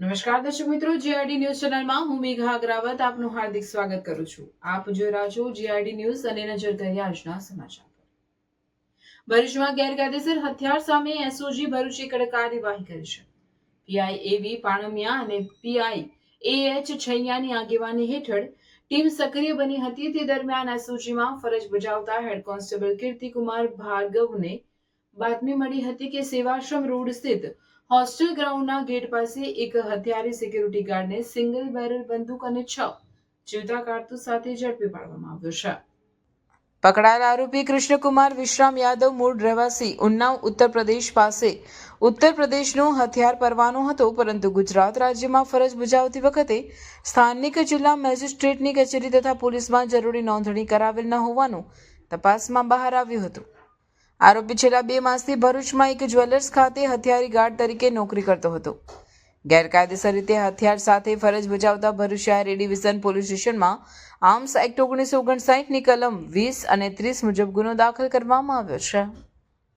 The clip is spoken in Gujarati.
નમસ્કાર, દર્શક મિત્રો જીઆરડી ન્યૂઝ ચેનલમાં હું મેઘા અગ્રાવત આપનું હાર્દિક સ્વાગત કરું છું. આપ જોઈ રહ્યા છો જીઆરડી ન્યૂઝ અને નજર કરીએ આજના સમાચાર. ભરૂચમાં ગેરકાયદેસર હથિયાર સામે એસઓજી ભરૂચે કડક કાર્યવાહી કરી છે. પીઆઈ એવી પાણમિયા અને પીઆઈ એએચ છૈયાની આગેવાની હેઠળ ટીમ સક્રિય બની હતી. તે દરમિયાન એસઓજીમાં ફરજ બજાવતા હેડ કોન્સ્ટેબલ કીર્તિકુમાર ભાર્ગવને બાતમી મળી હતી કે સેવાશ્રમ રોડ સ્થિત હોસ્ટેલ ગ્રાઉન્ડના ગેટ પાસે એક હથિયારી સિક્યુરિટી ગાર્ડને સિંગલ બેરલ બંદૂક અને છ જીવતા કારતૂસ સાથે ઝડપી પાડવામાં આવ્યો છે. પકડાયેલા આરોપી કૃષ્ણકુમાર વિશ્રામ યાદવ મૂળ રહેવાસી, ઉન્નાવ, ઉત્તર પ્રદેશ પાસે. ઉત્તર પ્રદેશનો હથિયાર પરવાનો હતો, પરંતુ ગુજરાત રાજ્યમાં ફરજ બજાવતી વખતે સ્થાનિક જિલ્લા મેજિસ્ટ્રેટની કચેરી તથા પોલીસમાં જરૂરી નોંધણી કરાવેલ ન હોવાનું તપાસમાં બહાર આવ્યું હતું. આરોપી છેલ્લા બે માસથી ભરૂચમાં એક જ્વેલર્સ ખાતે હથિયારી ગાર્ડ તરીકે નોકરી કરતો હતો. ગેરકાયદેસર રીતે હથિયાર સાથે ફરજ બજાવતા ભરૂચ શહેર એ ડિવિઝન પોલીસ સ્ટેશનમાં આર્મ્સ એક્ટ ઓગણીસો ઓગણસાઠની કલમ વીસ અને ત્રીસ મુજબ ગુનો દાખલ કરવામાં આવ્યો છે.